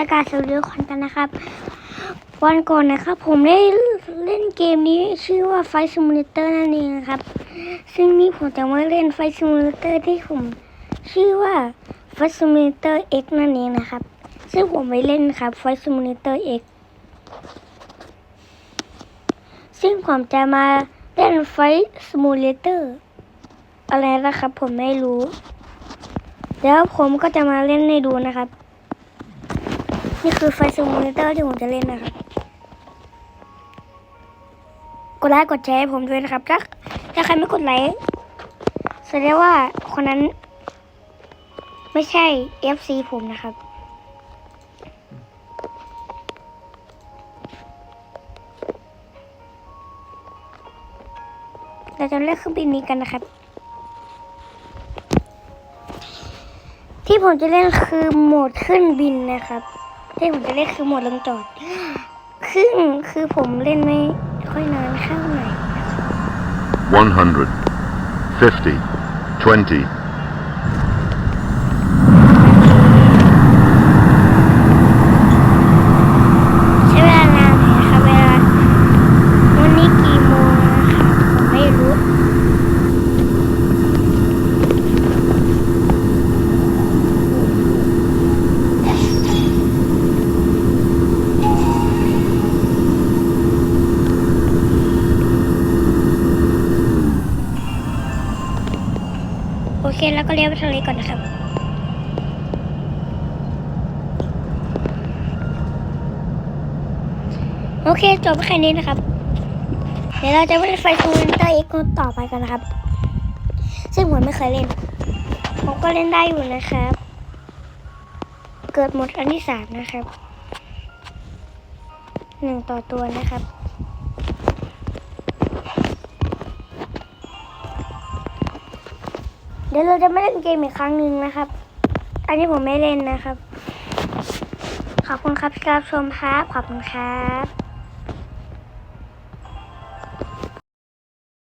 และการสวิวคอนกันนะครับ วันก่อนนะครับ ผมได้เล่นเกมนี้ชื่อว่า Fight Simulator นั่นเองนะครับ ซึ่งนี่ผมจะมาเล่น Fight Simulator ที่ผมชื่อว่า Fight Simulator X นั่นเองนะครับ ซึ่งผมไปเล่นครับ Fight Simulator X ซึ่งผมจะมาเล่น Fight Simulator อะไรนะครับ ผมไม่รู้ แล้วผมก็จะมาเล่นให้ดูนะครับ นี่คือ Fight Simulator ที่ผมจะเล่นนะครับ กดไลค์กดแชร์ให้ผมด้วยนะครับ ถ้าถ้าใครไม่กดไลค์แสดงว่าคนนั้น ไม่ใช่ FC ผมนะครับเราจะเล่นเครื่องบินนี้กันนะครับ ที่ผมจะเล่นคือโหมดขึ้นบินนะครับ ที่ผมจะเล่นคือโหมดลงจอดครึ่งคือผมเล่นไม่ค่อยนานเข้าไหร่ 100, 50, 20, ใช้เวลานานไหมนะครับเวลาวันนี้กี่โมงนะครับผมไม่รู้ โอ เคแล้วก็เลี้ยวไปทะเลก่อนนะครับโอเคจบแค่นี้นะครับ เดี๋ยวเราจะไปเล่นไฟซูนเตอร์เอ็กซ์ต่อไปกันนะครับ ซึ่งผมไม่เคยเล่น ผมก็เล่นได้อยู่นะครับ เกิดหมดอันที่สามนะครับหนึ่งต่อตัวนะครับ เดี๋ยวเราจะไม่เล่นเกมอีกครั้งหนึ่งนะครับ อันนี้ผมไม่เล่นนะครับ ขอบคุณครับที่รับชมครับ ขอบคุณครับ